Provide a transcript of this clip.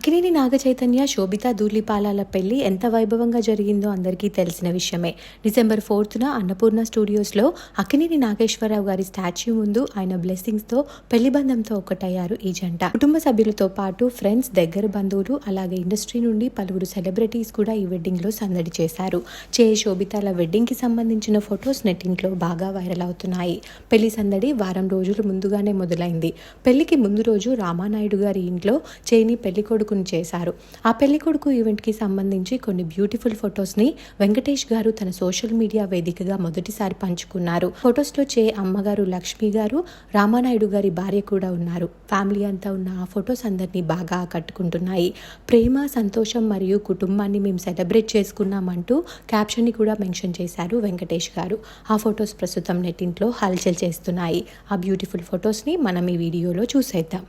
అక్కినేని నాగ చైతన్య శోభిత ధూళిపాలాల పెళ్ళి ఎంత వైభవంగా జరిగిందో అందరికీ తెలిసిన విషయమే. డిసెంబర్ ఫోర్త్న అన్నపూర్ణ స్టూడియోస్లో అక్కినేని నాగేశ్వరరావు గారి స్టాచ్యూ ముందు ఆయన బ్లెస్సింగ్స్తో పెళ్ళి బంధంతో ఒకటయ్యారు ఈ జంట. కుటుంబ సభ్యులతో పాటు ఫ్రెండ్స్ దగ్గర బంధువులు అలాగే ఇండస్ట్రీ నుండి పలువురు సెలబ్రిటీస్ కూడా ఈ వెడ్డింగ్లో సందడి చేశారు. చే శోభితాల వెడ్డింగ్కి సంబంధించిన ఫొటోస్ నెట్టింట్లో బాగా వైరల్ అవుతున్నాయి. పెళ్ళి సందడి వారం రోజులు ముందుగానే మొదలైంది. పెళ్ళికి ముందు రోజు రామానాయుడు గారి ఇంట్లో చేని పెళ్ళి కొడుకుని చేశారు. ఆ పెళ్ళి కొడుకు ఈవెంట్కి సంబంధించి కొన్ని బ్యూటిఫుల్ ఫొటోస్ని వెంకటేష్ గారు తన సోషల్ మీడియా వేదికగా మొదటిసారి పంచుకున్నారు. ఫొటోస్లో చే అమ్మగారు లక్ష్మి గారు రామానాయుడు గారి భార్య కూడా ఉన్నారు. ఫ్యామిలీ అంతా ఉన్న ఆ ఫొటోస్ అందరినీ బాగా ఆకట్టుకుంటున్నాయి. ప్రేమ సంతోషం మరియు కుటుంబాన్ని మేము సెలబ్రేట్ చేసుకున్నామంటూ క్యాప్షన్ని కూడా మెన్షన్ చేశారు వెంకటేష్ గారు. ఆ ఫొటోస్ ప్రస్తుతం నెట్టింట్లో హల్చల్ చేస్తున్నాయి. ఆ బ్యూటిఫుల్ ఫొటోస్ని మనం ఈ వీడియోలో చూసేద్దాం.